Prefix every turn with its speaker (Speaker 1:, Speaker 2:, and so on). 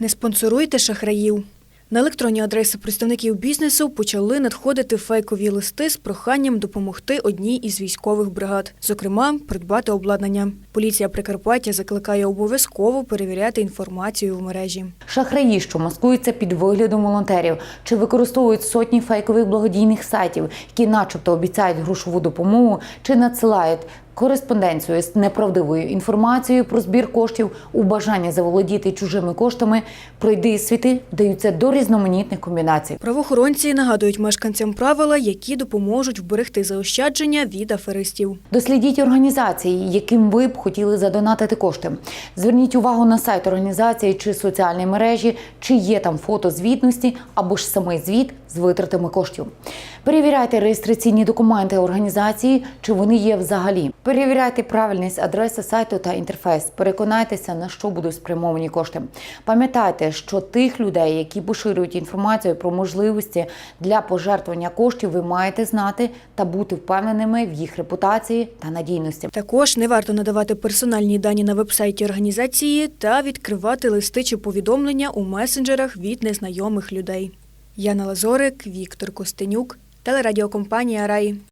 Speaker 1: Не спонсоруйте шахраїв. На електронні адреси представників бізнесу почали надходити фейкові листи з проханням допомогти одній із військових бригад, зокрема, придбати обладнання. Поліція Прикарпаття закликає обов'язково перевіряти інформацію в мережі.
Speaker 2: Шахраї, що маскуються під виглядом волонтерів, чи використовують сотні фейкових благодійних сайтів, які, начебто, обіцяють грошову допомогу, чи надсилають кореспонденцію з неправдивою інформацією про збір коштів у бажанні заволодіти чужими коштами, пройди світи вдаються до різноманітних комбінацій.
Speaker 1: Правоохоронці нагадують мешканцям правила, які допоможуть вберегти заощадження від аферистів.
Speaker 2: Дослідіть організації, яким ви б хотіли задонатити кошти. Зверніть увагу на сайт організації чи соціальні мережі, чи є там фото звітності або ж самий звіт з витратами коштів. Перевіряйте реєстраційні документи організації, чи вони є взагалі. Перевіряйте правильність адреси сайту та інтерфейс. Переконайтеся, на що будуть спрямовані кошти. Пам'ятайте, що тих людей, які поширюють інформацію про можливості для пожертвування коштів, ви маєте знати та бути впевненими в їх репутації та надійності.
Speaker 1: Також не варто надавати персональні дані на вебсайті організації та відкривати листи чи повідомлення у месенджерах від незнайомих людей. Яна Лазорик, Віктор Костенюк, телерадіокомпанія Рай.